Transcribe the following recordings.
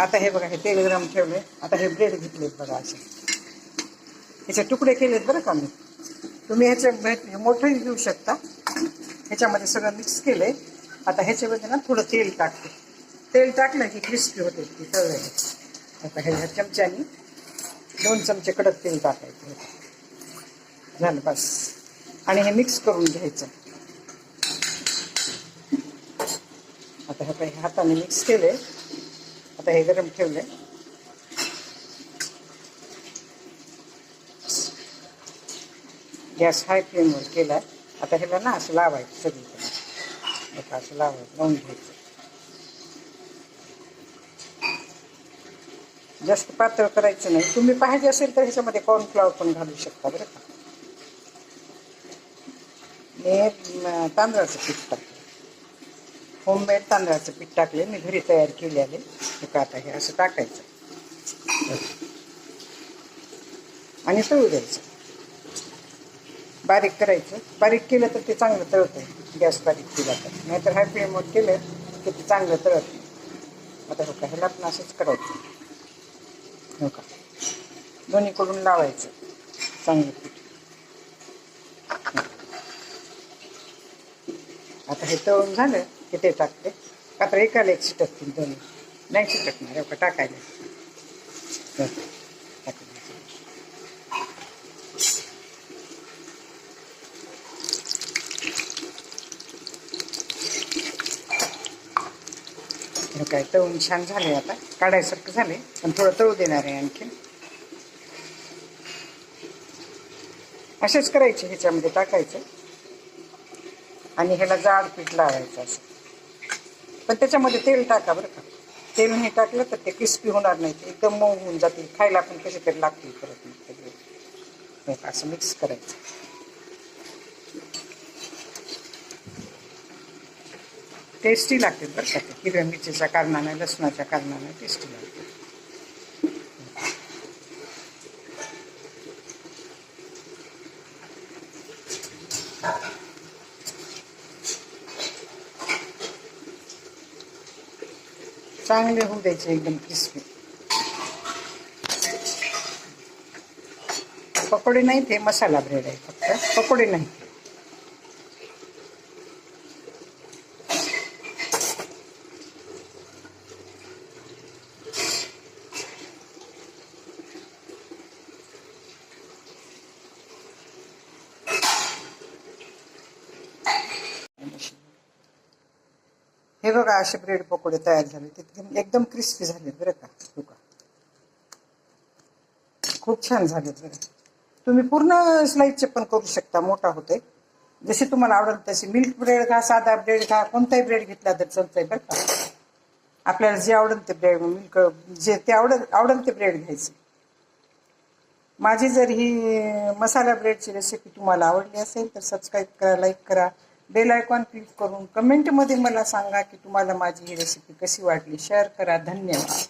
आता हे बघा हे तेल गरम ठेवले. आता हे ब्रेड घेतलेत बघा असे. ह्याचे तुकडे केलेत बरं का मी. तुम्ही ह्याचे हे मोठंही घेऊ शकता. ह्याच्यामध्ये सगळं मिक्स केलंय. आता ह्याच्यामध्ये ना थोडं तेल टाकते. तेल टाकलं की क्रिस्पी होते ती तळले आता ह्या चमच्यानी दोन चमचे कडक तेल टाकायचं झालं बस. आणि हे मिक्स करून घ्यायचं. आता हे काही हाताने मिक्स केले आता हे गरम ठेवलंय. गॅस हाय फ्लेमवर केला आता ह्याला ना असं लावायचं सगळीकडे. आता असं लावायचं लावून घ्यायचं. जास्त पातळ करायचं नाही. तुम्ही पाहिजे असेल तर ह्याच्यामध्ये कॉर्नफ्लॉवर पण घालू शकता बरं का. मी तांदळाचं पीठ टाक होममेड तांदळाचं पीठ टाकले मी घरी तयार केले आले का आता हे असं टाकायचं. आणि तळू द्यायचं. बारीक करायचं. बारीक केलं तर ते चांगलं तळतं गॅस बारीक केला तर. नाहीतर हाय फ्लेमवर केलं की ते चांगलं तळत नाही. आता हो का ह्याला पण असंच करायचं. हो का? दोन्हीकडून लावायचं. चांगलं आता हे तळून झालं की ते टाकते. का एकाला एक चिटकतील दोन्ही. नाही चिटकणार एवढं टाकायला टाकून काय तळून छान झाले आता. काढायसारखं झाले पण थोडं तळू देणार आहे आणखी असेच करायचे ह्याच्यामध्ये टाकायचं. आणि ह्याला जाड पीठ लावायचं. असं पण त्याच्यामध्ये तेल टाका बरं का. तेल नाही टाकलं तर ते क्रिस्पी होणार नाही. एकदम मऊ होऊन जातील. खायला पण कसे तरी लागतील परत मग असं मिक्स करायचं. टेस्टी लागते बरं का. ते हिरव्या मिरचीच्या कारणाने लसणाच्या कारणाने टेस्टी लागते चांगले होऊ द्यायचे एकदम क्रिस्पी पकोडे नाही ते मसाला ब्रेड आहे फक्त. पकोडे नाही. हे बघा असे ब्रेड पकोडे तयार झाले. ते एकदम- क्रिस्पी झाले बरं का तुका खूप छान झालेत बरं. तुम्ही पूर्ण स्लाईडचे पण करू शकता मोठा होते जसे तुम्हाला आवडेल तसे मिल्क ब्रेड घा साधा ब्रेड घा कोणताही ब्रेड घेतला तर चालतंय बरं का. आपल्याला जे आवडेल ते ब्रेड मिल्क जे ते आवडेल आवडेल ते ब्रेड घ्यायचे. माझी जर ही मसाला ब्रेडची रेसिपी तुम्हाला आवडली असेल तर सबस्क्राईब करा लाईक करा. बेल आयकॉन क्लिक करून कमेंटमध्ये मला सांगा की तुम्हाला माझी ही रेसिपी कशी वाटली? शेअर करा. धन्यवाद.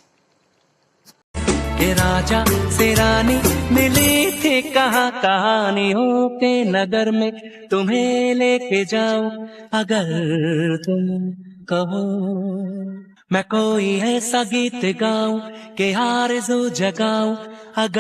के राजा, से रानी मिली थी कहाँ? कहानियों के नगर में तुम्हें लेके जाऊँ, अगर तुम कहो। मैं कोई ऐसा गीत गाऊं, के आरज़ू जगाऊं, अगर